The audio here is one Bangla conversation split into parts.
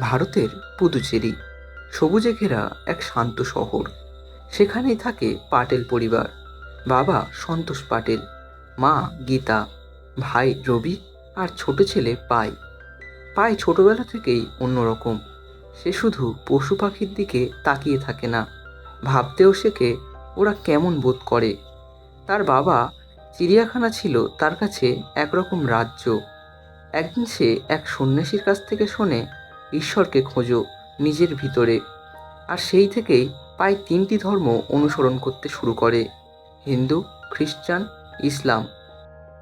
ভারতের পুদুচেরি। সবুজে ঘেরা এক শান্ত শহর। সেখানেই থাকে পাটেল পরিবার। বাবা সন্তোষ পাটেল, মা গীতা, ভাই রবি আর ছোট ছেলে পাই। পাই ছোটবেলা থেকেই অন্যরকম। সে শুধু পশু পাখির দিকে তাকিয়ে থাকে না। ভাবতেও শেখে ওরা কেমন বোধ করে। তার বাবা চিড়িয়াখানা ছিল তার কাছে একরকম রাজ্য। একদিন সে এক সন্ন্যাসীর কাছ থেকে শোনে ঈশ্বরকে খোঁজো নিজের ভিতরে। আর সেই থেকেই প্রায় তিনটি ধর্ম অনুসরণ করতে শুরু করে, হিন্দু, খ্রিস্টান, ইসলাম।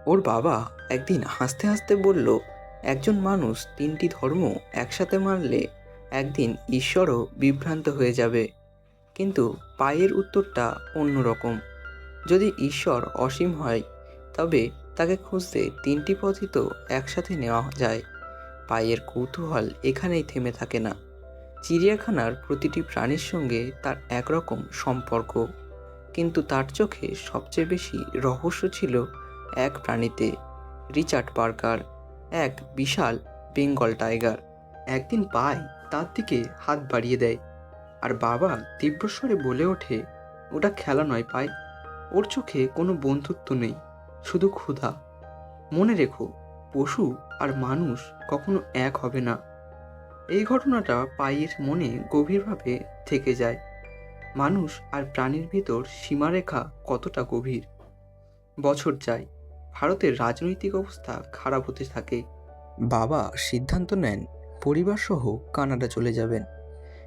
ওর বাবা একদিন হাসতে হাসতে বলল, একজন মানুষ তিনটি ধর্ম একসাথে মানলে একদিন ঈশ্বরও বিভ্রান্ত হয়ে যাবে। কিন্তু পায়ের উত্তরটা অন্যরকম যদি ঈশ্বর অসীম হয়, তবে তাকে খুঁজতে তিনটি পথই তো একসাথে নেওয়া যায়। পায়ের কৌতূহল এখানেই থেমে থাকে না। চিড়িয়াখানার প্রতিটি প্রাণীর সঙ্গে তার একরকম সম্পর্ক। কিন্তু তার চোখে সবচেয়ে বেশি রহস্য ছিল এক প্রাণীতে, রিচার্ড পার্কার, এক বিশাল বেঙ্গল টাইগার। একদিন পায় তার দিকে হাত বাড়িয়ে দেয় আর বাবা তীব্রস্বরে বলে ওঠে, ওটা খেলা নয় পায়। ওর চোখে কোনো বন্ধুত্ব নেই, শুধু ক্ষুধা। মনে রেখো পশু আর মানুষ কখনো এক হবে না। এই ঘটনাটা পায়ের মনে গভীরভাবে থেকে যায়। মানুষ আর প্রাণীর ভিতর সীমারেখা কতটা গভীর? বছর যায়, ভারতের রাজনৈতিক অবস্থা খারাপ হতে থাকে। বাবা সিদ্ধান্ত নেন, পরিবারসহ কানাডা চলে যাবেন,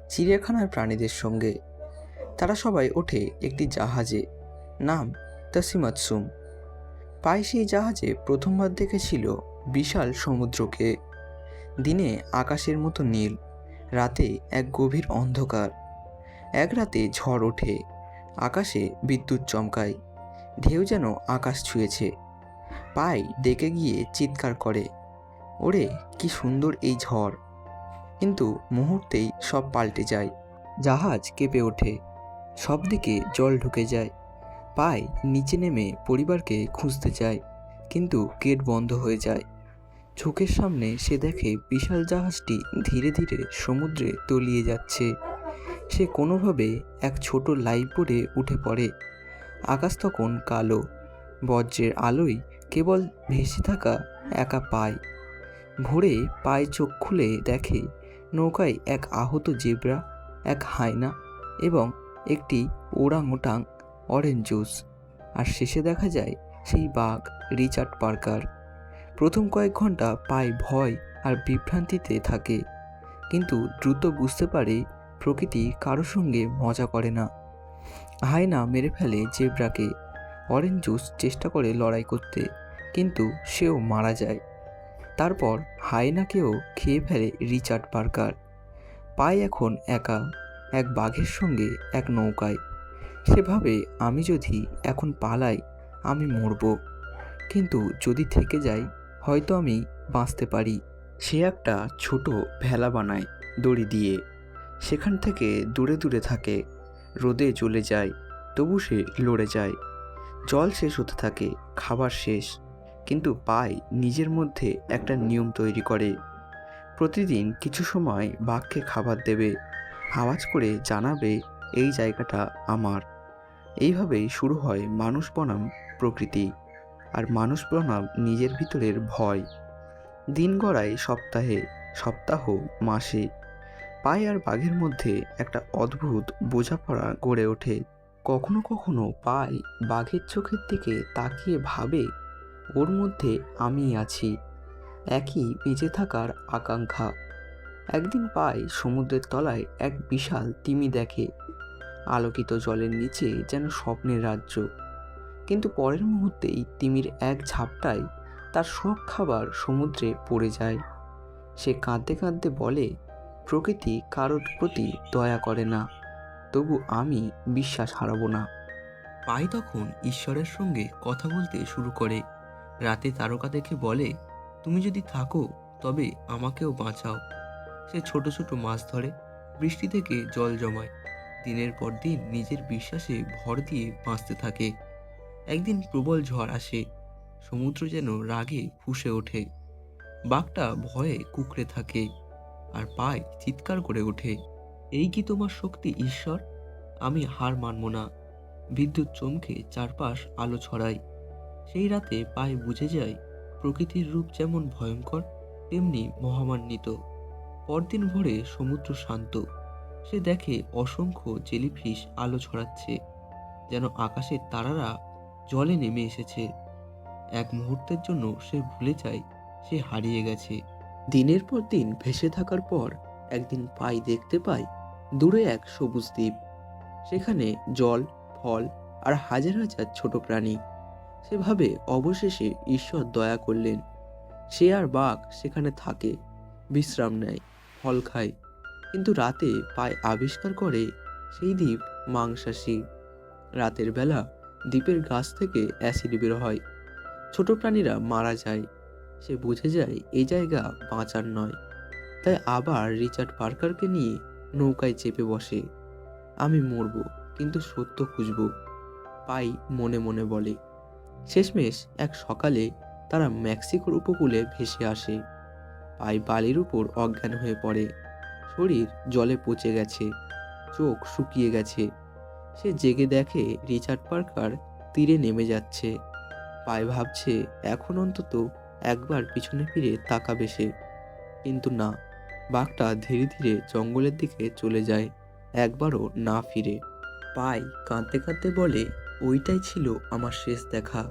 চিড়িয়াখানার প্রাণীদের সঙ্গে। তারা সবাই ওঠে একটি জাহাজে, নাম তাসিমাতসুম পাই সেই জাহাজে প্রথমবার দেখেছিল বিশাল সমুদ্রকে। দিনে আকাশের মতো নীল, রাতে এক গভীর অন্ধকার। এক রাতে ঝড় ওঠে, আকাশে বিদ্যুৎ চমকায়, ঢেউ যেন আকাশ ছুঁয়েছে। পাই ডেকে গিয়ে চিৎকার করে, ওরে, কি সুন্দর এই ঝড়! কিন্তু মুহূর্তেই সব পাল্টে যায়, জাহাজ কেঁপে ওঠে, সব দিকে জল ঢুকে যায়। পাই নিচে নেমে পরিবারকে খুঁজতে যায়, কিন্তু গেট বন্ধ হয়ে যায়। চোখের সামনে সে দেখে বিশাল জাহাজটি ধীরে ধীরে সমুদ্রে তলিয়ে যাচ্ছে। সে কোনোভাবে এক ছোট লাইফবোটে উঠে পড়ে। আকাশ তখন কালো, বজ্রের আলোয় কেবল ভেসে থাকা একা পায়। ভোরে পায়ে চোখ খুলে দেখে নৌকায় এক আহত জেব্রা, এক হায়না এবং একটি ওরাং ওটাং অরেঞ্জ জুস। আর শেষে দেখা যায় সেই বাঘ, রিচার্ড পার্কার। প্রথম কয়েক ঘণ্টা পায় ভয় আর বিভ্রান্তিতে থাকে। কিন্তু দ্রুত বুঝতে পারে প্রকৃতি কারোর সঙ্গে মজা করে না। হায়না মেরে ফেলে জেব্রাকে। অরেঞ্জ জুস চেষ্টা করে লড়াই করতে, কিন্তু সেও মারা যায়। তারপর হায়নাকেও খেয়ে ফেলে রিচার্ড পার্কার। পায় এখন একা, এক বাঘের সঙ্গে এক নৌকায়। সেভাবে আমি যদি এখন পালাই, আমি মরব। কিন্তু যদি থেকে যাই হয়তো আমি বাঁচতে পারি। সে একটা ছোট ভেলা বানায় দড়ি দিয়ে। সেখান থেকে দূরে দূরে থাকে। রোদে চলে যায়, তবু সে লড়ে যায়। জল শেষ হতে থাকে, খাবার শেষ। কিন্তু পায় নিজের মধ্যে একটা নিয়ম তৈরি করে। প্রতিদিন কিছু সময় বাঘকে খাবার দেবে। আওয়াজ করে জানাবে, এই জায়গাটা আমার। এইভাবেই শুরু হয় মানুষ বনাম প্রকৃতি। আর মানুষ বনাম নিজের ভিতরের ভয়। দিন গড়ায় সপ্তাহে, সপ্তাহ, মাসে। পায় আর বাঘের মধ্যে একটা অদ্ভুত বোঝাপড়া গড়ে ওঠে। কখনো কখনো পায় বাঘের চোখের দিকে তাকিয়ে ভাবে, ওর মধ্যে আমি আছি। একই বেঁচে থাকার আকাঙ্ক্ষা। একদিন পায় সমুদ্রের তলায় এক বিশাল তিমি দেখে, আলোকিত জলের নিচে যেন স্বপ্নের রাজ্য। কিন্তু পরের মুহূর্তেই তিমির এক ঝাপটায় তার সব খাবার সমুদ্রে পড়ে যায়। সে কাঁদতে কাঁদতে বলে, প্রকৃতি কারোর প্রতি দয়া করে না, তবু আমি বিশ্বাস হারাবো না। পাই তখন ঈশ্বরের সঙ্গে কথা বলতে শুরু করে। রাতে তারকা দেখে বলে, তুমি যদি থাকো, তবে আমাকেও বাঁচাও। সে ছোট ছোট মাছ ধরে, বৃষ্টি থেকে জল জমায়। দিনের পর দিন নিজের বিশ্বাসে ভর দিয়ে বাঁচতে থাকে। একদিন প্রবল ঝড় আসে, সমুদ্র যেন রাগে ফুঁসে ওঠে। বাঘটা ভয়ে কুকড়ে থাকে আর পায় চিৎকার করে ওঠে, এই কি তোমার শক্তি, ঈশ্বর? আমি হার মানব না। বিদ্যুৎ চমকে চারপাশ আলো ছড়ায়। সেই রাতে পায়ে বুঝে যায়, প্রকৃতির রূপ যেমন ভয়ঙ্কর, তেমনি মহামান্বিত। পরদিন ভোরে সমুদ্র শান্ত। সে দেখে অসংখ্য জেলিফিশ আলো ছড়াচ্ছে, যেন আকাশের তারারা জলে নেমে এসেছে। এক মুহূর্তের জন্য সে ভুলে যায় সে হারিয়ে গেছে। দিনের পর দিন ভেসে থাকার পর একদিন পাই দেখতে পায় দূরে এক সবুজ দ্বীপ। সেখানে জল, ফল আর হাজার হাজার ছোট প্রাণী। সেভাবে অবশেষে ঈশ্বর দয়া করলেন। সে আর বাঘ সেখানে থাকে, বিশ্রাম নেয়, ফল খায়। কিন্তু রাতে পায় আবিষ্কার করে সেই দ্বীপ মাংসাশী। রাতের বেলা দ্বীপের গাছ থেকে অ্যাসিড বের হয়। ছোট প্রাণীরা মারা যায়। সে বুঝে যায় এই জায়গা বাঁচার নয়। তাই আবার রিচার্ড পার্কারকে নিয়ে নৌকায় চেপে বসে। আমি মরব, কিন্তু সত্য খুঁজব, পাই মনে মনে বলে। শেষমেশ এক সকালে তারা মেক্সিকোর উপকূলে ভেসে আসে। পাই বালির উপর অজ্ঞান হয়ে পড়ে। শরীর জলে পচে গেছে, চোখ শুকিয়ে গেছে। সে জেগে দেখে রিচার্ড পার্কার তীরে নেমে যাচ্ছে। পায়ে ভাবছে, এখন অন্তত একবার পিছনে ফিরে তাকাবে সে। কিন্তু না, বাঘটা ধীরে ধীরে জঙ্গলের দিকে চলে যায়, একবারও না ফিরে। পাই কাঁদতে কাঁদতে বলে, ওইটাই ছিল আমার শেষ দেখা।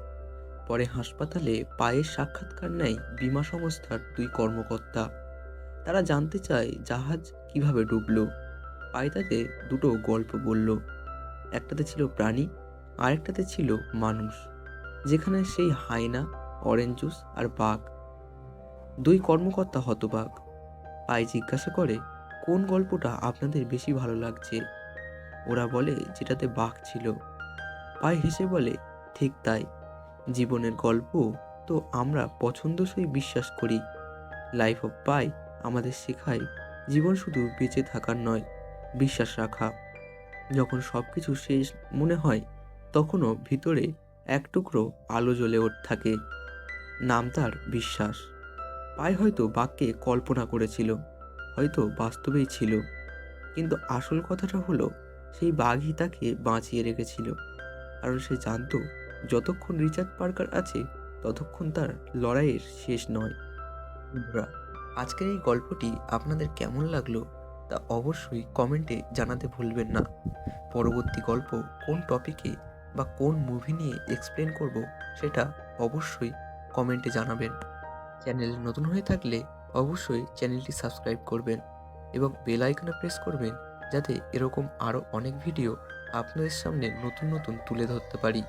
পরে হাসপাতালে পায়ের সাক্ষাৎকার নেয় বিমা সংস্থার দুই কর্মকর্তা। তারা জানতে চায় জাহাজ কীভাবে ডুবলো। পাই তাকে দুটো গল্প বলল। একটাতে ছিল প্রাণী, আরেকটাতে ছিল মানুষ, যেখানে সেই হায়না অরেঞ্জ জুস আর বাঘ। দুই কর্মকর্তা হতবাক। পাই জিজ্ঞাসা করে, কোন গল্পটা আপনাদের বেশি ভালো লাগছে? ওরা বলে, যেটাতে বাঘ ছিল। পাই হেসে বলে, ঠিক তাই। জীবনের গল্প তো আমরা পছন্দসই বিশ্বাস করি। লাইফ অফ পাই আমাদের শেখায়, জীবন শুধু বেঁচে থাকার নয়, বিশ্বাস রাখা। যখন সব কিছু শেষ মনে হয়, তখনও ভিতরে এক টুকরো আলো জ্বলে ওঠ থাকে। নাম তার বিশ্বাস। পায় হয়তো বাক্যে কল্পনা করেছিল, হয়তো বাস্তবেই ছিল। কিন্তু আসল কথাটা হলো, সেই বাঘই তাকে বাঁচিয়ে রেখেছিল। কারণ সে জানতো, যতক্ষণ রিচার্ড পার্কার আছে, ততক্ষণ তার লড়াইয়ের শেষ নয়। বন্ধুরা, আজকের এই গল্পটি আপনাদের কেমন লাগল? তা অবশ্যই কমেন্টে জানাতে ভুলবেন না। পরবর্তী গল্প কোন টপিকে বা কোন মুভি নিয়ে এক্সপ্লেন করব সেটা অবশ্যই কমেন্টে জানাবেন। চ্যানেল নতুন হয়ে থাকলে অবশ্যই চ্যানেলটি সাবস্ক্রাইব করবেন এবং বেল আইকনে প্রেস করবেন যাতে এরকম আরও অনেক ভিডিও আপনাদের সামনে নতুন নতুন তুলে ধরতে পারি।